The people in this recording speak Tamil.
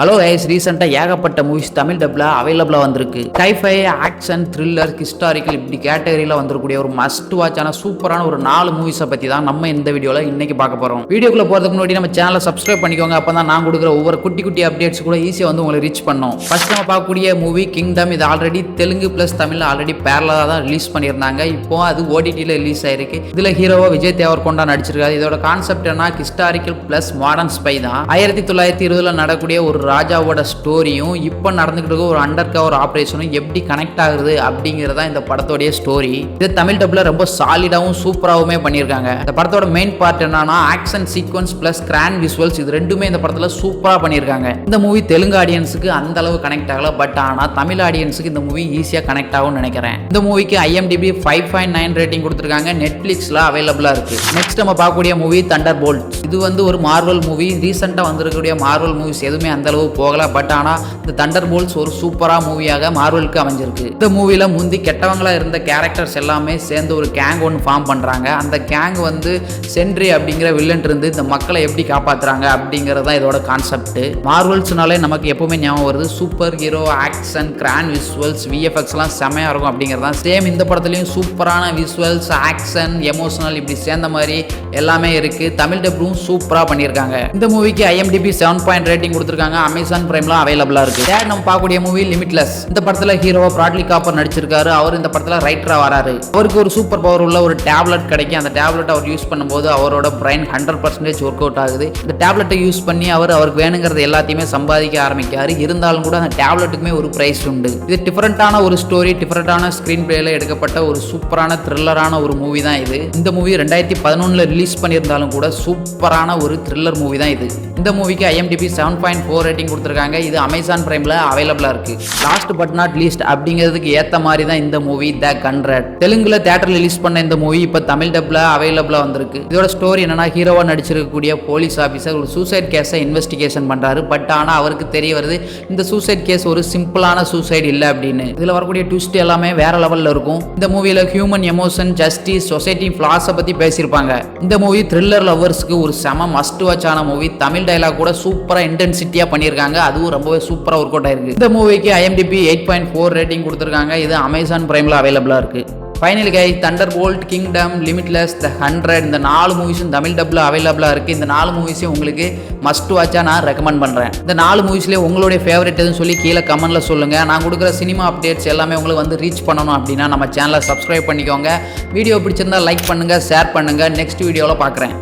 ஹலோ ஐஸ் ரீசெண்டாக ஏகப்பட்ட மூவிஸ் தமிழ் டப்பில் அவைலபிளாக வந்திருக்கு. டைஃபை ஆக்ஷன் த்ரில்லர் ஹிஸ்டாரிக்கல் இப்படி கேட்டகரியில் வந்திருக்கக்கூடிய ஒரு மஸ்ட் வாட்சான சூப்பரான ஒரு நாலு மூவிஸை பற்றி தான் நம்ம இந்த வீடியோவில் இன்னைக்கு பார்க்க போகிறோம் வீடியோக்குள்ள போகிறதுக்கு முன்னாடி நம்ம சேனலை சப்ஸ்கிரைப் பண்ணிக்கோங்க. அப்போ தான் நான் கொடுக்குற ஒவ்வொரு குட்டி குட்டி அப்டேட்ஸ் கூட ஈஸியாக வந்து உங்களை ரீச் பண்ணோம். ஃபர்ஸ்ட் நம்ம பார்க்கக்கூடிய மூவி கிங்டம் இது ஆல்ரெடி தெலுங்கு ப்ளஸ் தமிழில் ஆல்ரெடி பேரலாக தான் ரிலீஸ் பண்ணியிருந்தாங்க. இப்போ அது ஓடிடியில் ரிலீஸ் ஆயிருக்கு. இதில் ஹீரோவாக விஜய் தேவர்கொண்டா நடிச்சிருக்காரு. இதோட கான்செப்ட் என்ன ஹிஸ்டாரிக்கல் ப்ளஸ் மாடர்ன் ஸ்பை தான். ஆயிரத்தி தொள்ளாயிரத்தி இருபதில் நடக்கூடிய ஒரு ராஜாவோட ஸ்டோரியும் இப்போ நடந்துகிட்டு இருக்க ஒரு அண்டர் கவர் ஆப்ரேஷனும் எப்படி கனெக்ட் ஆகுது அப்படிங்கிறதா இந்த படத்தோடைய ஸ்டோரி இது தமிழ் டப்பில் ரொம்ப சாலிடாகவும் சூப்பராகவுமே பண்ணியிருக்காங்க. இந்த படத்தோட மெயின் பார்ட் என்னன்னா action sequence plus grand visuals இது ரெண்டுமே இந்த படத்தில் சூப்பராக பண்ணியிருக்காங்க. இந்த மூவி தெலுங்கு ஆடியன்ஸுக்கு அந்த அளவு கனெக்ட் ஆகல பட் ஆனால் தமிழ் ஆடியன்ஸுக்கு இந்த மூவி ஈஸியாக கனெக்ட் ஆகும்னு நினைக்கிறேன். இந்த மூவிக்கு IMDb five point nine rating கொடுத்துருக்காங்க நெட்ஃப்ளிக்ஸில் அவைலபிளாக இருக்கு. நெக்ஸ்ட் நம்ம பார்க்கக்கூடிய மூவி தண்டர் போல்ட் இது வந்து ஒரு மார்வல் மூவி ரீசெண்டாக வந்திருக்கக்கூடிய மார்வல் மூவிஸ் எதுவுமே அந்த அளவு போகல பட் ஆனால் இந்த தண்டர் போல்ஸ் ஒரு சூப்பராக மூவியாக மார்வலுக்கு அமைஞ்சிருக்கு. இந்த மூவியில் முந்தி கெட்டவங்களாக இருந்த கேரக்டர்ஸ் எல்லாமே சேர்ந்து ஒரு கேங் ஒன்று ஃபார்ம் பண்ணுறாங்க அந்த கேங் வந்து சென்ட்ரி அப்படிங்கிற வில்லன் இருந்து இந்த மக்களை எப்படி காப்பாற்றுறாங்க அப்படிங்கிறது தான் இதோட கான்செப்ட் மார்வல்ஸ்னாலே நமக்கு எப்பவுமே ஞாபகம் வருது. Super hero action grand visuals விஎஃப்எக்ஸ்லாம் செமையாக இருக்கும் அப்படிங்கிறது. தான் சேம் இந்த படத்துலையும் சூப்பரான விஷுவல்ஸ் ஆக்ஷன் எமோஷனல் இப்படி சேர்ந்த மாதிரி எல்லாமே இருக்குது தமிழ் டப்லும் சூப்பராக பண்ணியிருக்காங்க. இந்த மூவிக்கு ஐஎம்டிபி செவன் பாயிண்ட் ரேட்டிங் கொடுத்துருக்காங்க. அமேசான் பிரைம்லாம் அவைலபிளாக இருக்குது தேர்ட் நம்ம பார்க்கக்கூடிய மூவி லிமிட்லெஸ் இந்த படத்தில் ஹீரோவா ப்ராட்லி காப்பர் நடிச்சிருக்காரு. அவர் இந்த படத்தில் ரைட்டராக வராரு. அவருக்கு ஒரு சூப்பர் பவர் உள்ள ஒரு டேப்லெட் கிடைக்கும். அந்த டேப்லெட் அவர் யூஸ் பண்ணும்போது அவரோட brain hundred percentage work out ஆகுது. இந்த டேப்லெட்டை யூஸ் பண்ணி அவர் அவருக்கு வேணுங்கிறது எல்லாத்தையுமே சம்பாதிக்க ஆரம்பிக்காரு. இருந்தாலும் கூட அந்த டேப்லெட்டுக்குமே ஒரு பிரைஸ் உண்டு. இது டிஃப்ரெண்ட்டான ஒரு ஸ்டோரி டிஃப்ரெண்ட்டான ஸ்க்ரீன் பிளேல எடுக்கப்பட்ட ஒரு சூப்பரான த்ரில்லரான ஒரு மூவி தான் இது. இந்த மூவி ரெண்டாயிரத்தி பதினொன்றில் ரிலீஸ் பண்ணியிருந்தாலும் கூட சூப்பரான ஒரு த்ரில்லர் மூவி தான் இது. இந்த மூவிக்கு IMDb seven point four rating கொடுத்துருக்காங்க. இது அமேசான் பிரைமில் அவைலபிளாக இருக்கு. லாஸ்ட் பட் நாட் லீஸ்ட் அப்படிங்கிறதுக்கு ஏற்ற மாதிரி தான் இந்த மூவி த கன்ரட் தெலுங்குல தேட்டரில் ரிலீஸ் பண்ண இந்த மூவி இப்போ தமிழ் டப்பில் அவைலபிளாக வந்திருக்கு. இதோட ஸ்டோரி என்னன்னா ஹீரோவாக நடிச்சிருக்கக்கூடிய போலீஸ் ஆஃபீஸர் ஒரு சூசைட் கேஸை இன்வெஸ்டிகேஷன் பண்ணுறாரு பட் ஆனால் அவருக்கு தெரிய வருது இந்த சூசைட் கேஸ் ஒரு சிம்பிளான சூசைட் இல்லை அப்படின்னு. இதில் வரக்கூடிய ட்விஸ்ட் எல்லாமே வேற லெவலில் இருக்கும். இந்த மூவியில் ஹியூமன் எமோஷன் ஜஸ்டிஸ் சொசைட்டி ஃபிளாஸை பற்றி பேசியிருப்பாங்க. இந்த மூவி த்ரில்லர் லவர்ஸ்க்கு ஒரு செம மஸ்ட் வாட்சான மூவி தமிழ் டைலாக் கூட சூப்பராக இன்டென்சிட்டியாக பண்ணி பண்ணியிருக்காங்க அதுவும் ரொம்பவே சூப்பராக ஒர்க் அவுட் ஆயிருக்கு. இந்த மூவிக்கு IMDb eight point four rating கொடுத்துருக்காங்க. இது அமேசான் பிரைமில் அவைலபிளாக இருக்குது final guy thunder bolt kingdom limitless the hundred இந்த நாலு மூவிஸும் தமிழ் டப்பில் அவைலபிளாக இருக்குது இந்த நாலு மூவிஸையும் உங்களுக்கு மஸ்ட் வாட்சாக நான் ரெக்கமெண்ட் பண்ணுறேன் இந்த நாலு மூவிஸ்லேயே உங்களுடைய ஃபேவரட் எதுன்னு சொல்லி கீழே கமெண்ட்டில் சொல்லுங்கள் நான் கொடுக்குற சினிமா அப்டேட்ஸ் எல்லாமே உங்களுக்கு வந்து ரீச் பண்ணணும் அப்படின்னா நம்ம சேனலை சப்ஸ்கிரைப் பண்ணிக்கோங்க. வீடியோ பிடிச்சிருந்தா லைக் பண்ணுங்கள் ஷேர் பண்ணுங்கள் நெக்ஸ்ட் வீடியோவில் பார்க்குறேன்